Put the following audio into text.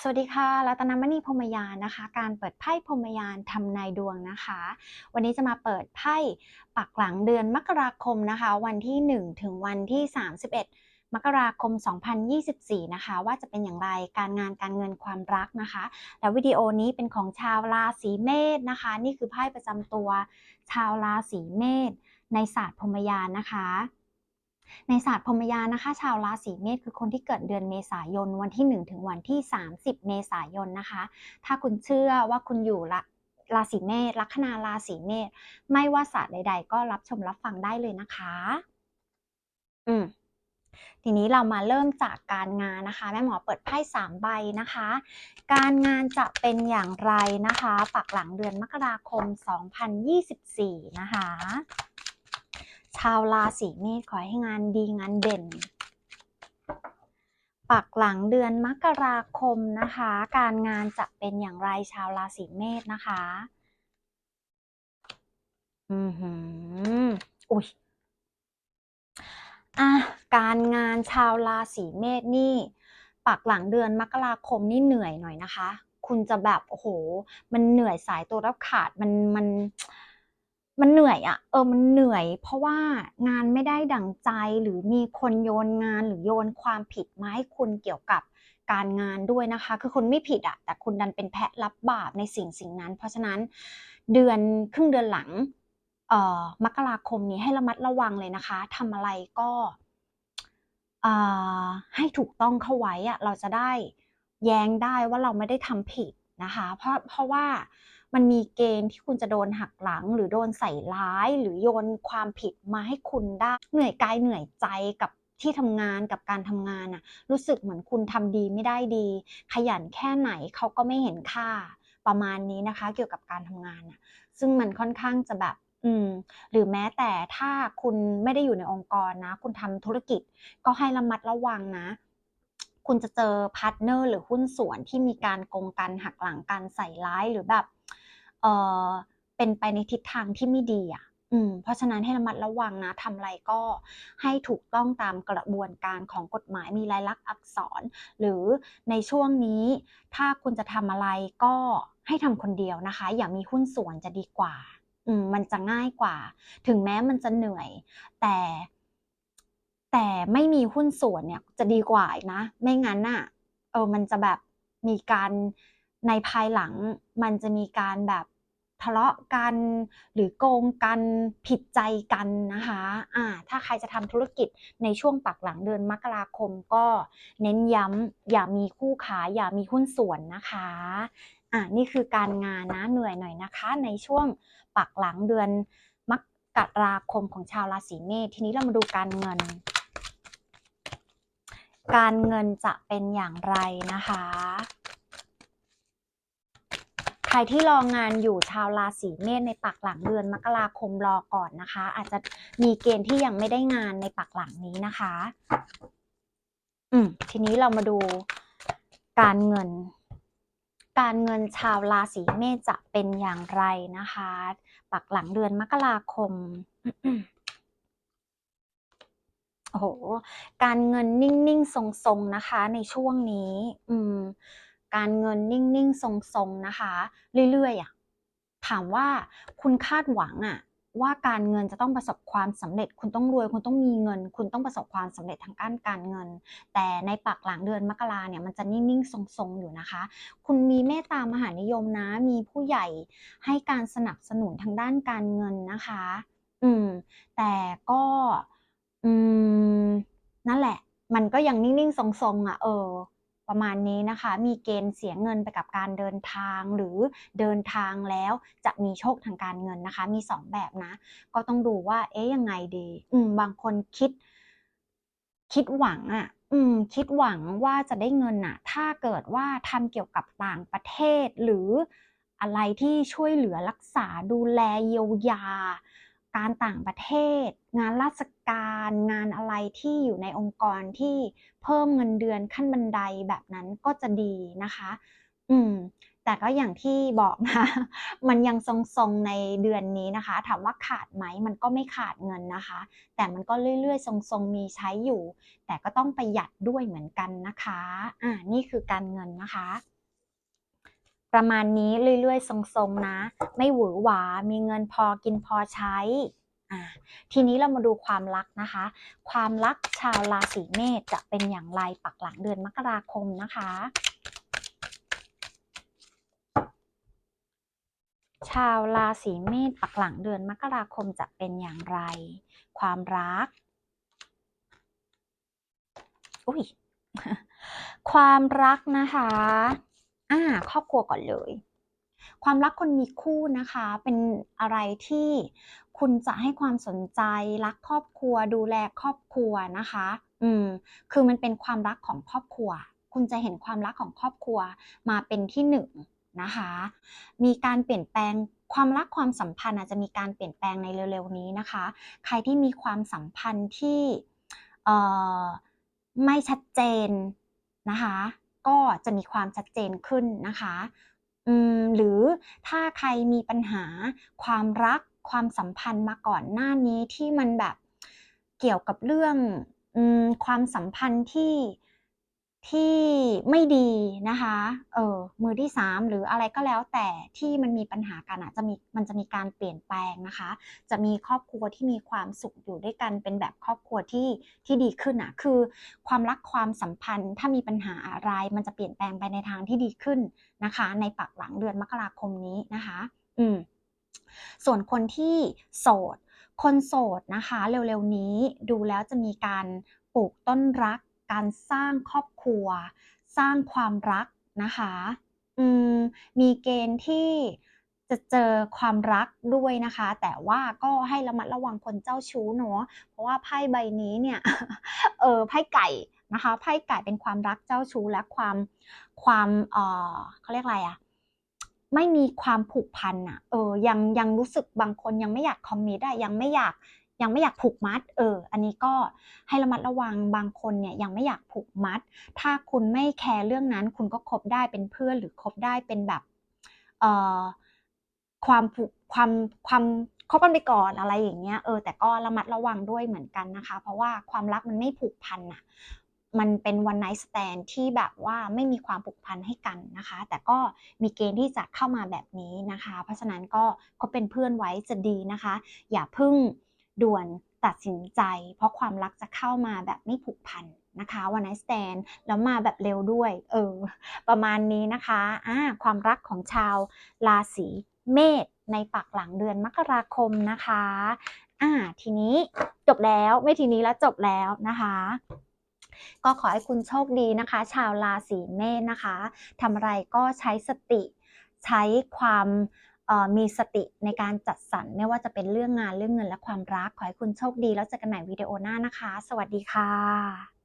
สวัสดีค่ะ รัตนมณีพรมยานนะคะ การเปิดไพ่พรมยานทำนายดวงนะคะ วันนี้จะมาเปิดไพ่ปักหลังเดือนมกราคมนะคะ วันที่ 1 ถึงวันที่ 31 มกราคม 2024 นะคะ ว่าจะเป็นอย่างไร การงานการเงินความรักนะคะ แล้ววิดีโอนี้เป็นของชาวราศีเมษนะคะ นี่คือไพ่ประจำตัวชาวราศีเมษในศาสตร์พรมยานนะคะ ในศาสตร์พรหมยานนะคะ ชาวราศีเมษคือคนที่เกิดเดือนเมษายนวันที่ 1 ถึงวันที่ 30 เมษายนนะคะ ถ้าคุณเชื่อว่าคุณอยู่ละราศีเมษลัคนาราศีเมษไม่ว่าศาสตร์ใด ๆ ก็รับชมรับฟังได้เลยนะคะ อืมทีนี้เรามาเริ่มจากการงานนะคะ แม่หมอเปิดไพ่สามใบนะคะ การงานจะเป็นอย่างไรนะคะ ปักหลังเดือนมกราคม 2024 นะคะ ชาวราศีเมษขอให้งานดีงานเด่น ปักหลังเดือนมกราคมนะคะ การงานจะเป็นอย่างไรชาวราศีเมษนะคะ อือหืออุ้ยอะการงานชาวราศีเมษนี่ปักหลังเดือนมกราคมนี่เหนื่อยหน่อยนะคะ คุณจะแบบโอ้โห มันเหนื่อยสายตัวรับขาดมันมันมัน มันเหนื่อยอะเออมันเหนื่อย เพราะว่างานไม่ได้ดั่งใจหรือมีคนโยนงานหรือโยนความผิดมาให้คุณเกี่ยวกับการงานด้วยนะคะ คือคุณไม่ผิดอะแต่คุณดันเป็นแพะรับบาปในสิ่งสิ่งนั้น เพราะฉะนั้นเดือนครึ่งเดือนหลังเอ่อมกราคมนี้ให้ระมัดระวังเลยนะคะทำอะไรก็อ่าให้ถูกต้องเข้าไว้อะเราจะได้แย้งได้ว่าเราไม่ได้ทำผิดนะคะ เพราะเพราะว่า มันมีเกณฑ์ที่คุณจะโดนหักหลัง หรือโดนใส่ร้าย หรือโยนความผิดมาให้คุณได้ เหนื่อยกายเหนื่อยใจกับที่ทำงานกับการทำงานน่ะรู้สึกเหมือนคุณทำดีไม่ได้ดี ขยันแค่ไหนเขาก็ไม่เห็นค่าประมาณนี้นะคะ เกี่ยวกับการทำงานน่ะซึ่งมันค่อนข้างจะแบบอืมหรือแม้แต่ถ้าคุณไม่ได้อยู่ในองค์กรนะ คุณทำธุรกิจก็ให้ระมัดระวังนะ คุณจะเจอพาร์ทเนอร์หรือหุ้นส่วนที่มีการโกงกันหักหลังกันใส่ร้ายหรือแบบ เออเป็นไปในทิศทางที่ไม่ดีอะอืมเพราะฉะนั้นให้ระมัดระวังนะทำอะไรก็ให้ถูกต้องตามกระบวนการของกฎหมายมีลายลักษณ์อักษร หรือในช่วงนี้ถ้าคุณจะทำอะไรก็ให้ทำคนเดียวนะคะ อย่ามีหุ้นส่วนจะดีกว่าอืมมันจะง่ายกว่า ถึงแม้มันจะเหนื่อย แต่ แต่ไม่มีหุ้นส่วนเนี่ยจะดีกว่าอีกนะ ไม่งั้นน่ะเออมันจะแบบมีการในภายหลัง มันจะมีการแบบ ทะเลาะกัน หรือโกงกันผิดใจกันนะคะอ่าถ้าใครจะทำธุรกิจในช่วงปักหลังเดือนมกราคมก็เน้นย้ำอย่ามีคู่ขาอย่ามีหุ้นส่วนนะคะอ่านี่คือการงานนะเหนื่อยหน่อยนะคะ ในช่วงปักหลังเดือนมกราคมของชาวราศีเมษทีนี้เรามาดูการเงิน การเงินจะเป็นอย่างไรนะคะ รที่รองานอยู่ชาวราศีเมษในปักหลังเดือนมกราคมรอก่อนนะคะ อาจจะมีเกณฑ์ที่ยังไม่ได้งานในปักหลังนี้นะคะ อืมทีนี้เรามาดูการเงิน การเงินชาวราศีเมษจะเป็นอย่างไรนะคะ ปักหลังเดือนมกราคมโอ้โห การเงินนิ่งๆ ทรงๆ นะคะ ในช่วงนี้ อืม การเงินนิ่งๆ ทรงๆ นะคะ เรื่อยๆอะถามว่าคุณคาดหวังอะว่าการเงินจะต้องประสบความสำเร็จ คุณต้องรวย คุณต้องมีเงิน คุณต้องประสบความสำเร็จทางด้านการเงิน แต่ในปักหลังเดือนมกราเนี่ยมันจะนิ่งๆ ทรงๆ อยู่นะคะ คุณมีเมตตามหานิยมนะ มีผู้ใหญ่ให้การสนับสนุนทางด้านการเงินนะคะ อืม แต่ก็ อืม นั่นแหละ มันก็ยังนิ่งๆ ทรงๆ อะ เออ ประมาณนี้นะคะ มีเกณฑ์เสียเงินไปกับการเดินทางหรือเดินทางแล้วจะมีโชคทางการเงินนะคะ มี 2 แบบนะ ก็ต้องดูว่า เอ๊ะยังไงดี อืม บางคนคิด คิดหวังอะอืม คิดหวังว่าจะได้เงินน่ะ ถ้าเกิดว่าทำเกี่ยวกับต่างประเทศหรืออะไรที่ช่วยเหลือรักษาดูแลเยียวยา การต่างประเทศ งานราชการงานอะไรที่อยู่ในองค์กรที่เพิ่มเงินเดือนขั้นบันไดแบบนั้นก็จะดีนะคะ อืม แต่ก็อย่างที่บอกนะ มันยังทรงๆในเดือนนี้นะคะ ถามว่าขาดไหมมันก็ไม่ขาดเงินนะคะ แต่มันก็เรื่อยๆ ทรงๆมีใช้อยู่ แต่ก็ต้องประหยัดด้วยเหมือนกันนะคะ อ่า นี่คือการเงินนะคะ ประมาณนี้เรื่อยๆ ทรงๆนะ ไม่หวือหวา มีเงินพอกินพอใช้ทีนี้เรามาดูความรักนะคะ ความรักชาวราศีเมษจะเป็นอย่างไรปักหลังเดือนมกราคมนะคะ ชาวราศีเมษปักหลังเดือนมกราคมจะเป็นอย่างไร ความรัก อุ๊ยความรักนะคะ อาครอบครัวก่อนเลย ความรักคนมีคู่นะคะ เป็นอะไรที่คุณจะให้ความสนใจรักครอบครัว ดูแลครอบครัวนะคะ อืมคือมันเป็นความรักของครอบครัว คุณจะเห็นความรักของครอบครัวมาเป็นที่หนึ่งนะคะ มีการเปลี่ยนแปลงความรักความสัมพันธ์อาจจะมีการเปลี่ยนแปลงในเร็วๆนี้นะคะ ใครที่มีความสัมพันธ์ที่ไม่ชัดเจนนะคะ ก็จะมีความชัดเจนขึ้นนะคะหรือถ้าใครมีปัญหาความรักความสัมพันธ์มาก่อนหน้านี้ที่มันแบบเกี่ยวกับเรื่องความสัมพันธ์ที่ ที่ไม่ดีนะคะ เออมือที่ 3 หรืออะไรก็แล้วแต่ที่มันมีปัญหากันอะจะมีมันจะมีการเปลี่ยนแปลงนะคะ จะมีครอบครัวที่มีความสุขอยู่ด้วยกันเป็นแบบครอบครัวที่ที่ดีขึ้นน่ะคือ ความรักความสัมพันธ์ถ้ามีปัญหาอะไร มันจะเปลี่ยนแปลงไปในทางที่ดีขึ้นนะคะ ในปักหลังเดือนมกราคมนี้นะคะ อืมส่วนคนที่โสด คนโสดนะคะ เร็วๆนี้ดูแล้วจะมีการปลูกต้นรัก การสร้างครอบครัว สร้างความรักนะคะมมีเกณฑ์ที่จะเจอความรักด้วยนะคะ แต่ว่าก็ให้ระมัดระวังคนเจ้าชู้เนาะเพราะว่าไพ่ใบนี้เนี่ยเออไพ่ไก่นะคะไพ่ไก่เป็นความรักเจ้าชู้และความความเออเขาเรียกอะไรอะไม่มีความผูกพันน่ะเออยังยังรู้สึกบางคนยังไม่อยาก commit อะยังไม่อยาก ยังไม่อยากผูกมัด เออ อันนี้ก็ให้ระมัดระวังบางคนเนี่ยยังไม่อยากผูกมัด ถ้าคุณไม่แคร์เรื่องนั้น คุณก็คบได้เป็นเพื่อนหรือคบได้เป็นแบบเอ่อความผูกความความคบกันไปก่อนอะไรอย่างเงี้ยเออแต่ก็ระมัดระวังด้วยเหมือนกันนะคะ เพราะว่าความรักมันไม่ผูกพันน่ะมันเป็น one night stand ที่แบบว่าไม่มีความผูกพันให้กันนะคะ แต่ก็มีเกณฑ์ที่จะเข้ามาแบบนี้นะคะ เพราะฉะนั้นก็คบเป็นเพื่อนไว้จะดีนะคะ อย่าพิ่ง ด่วนตัดสินใจ เพราะความรักจะเข้ามาแบบไม่ผูกพันนะคะ one night stand แล้วมาแบบเร็วด้วย เออ ประมาณนี้นะคะอาความรักของชาวราศีเมษในปักหลังเดือนมกราคมนะคะอาทีนี้จบแล้วไม่ทีนี้แล้วจบแล้วนะคะก็ขอให้คุณโชคดีนะคะ ชาวราศีเมษนะคะทำอะไรก็ใช้สติ ใช้ความ มีสติในการจัดสรรไม่ว่าจะเป็นเรื่องงานเรื่องเงินและความรัก ขอให้คุณโชคดีแล้วเจอกันใหม่วิดีโอหน้านะคะ สวัสดีค่ะ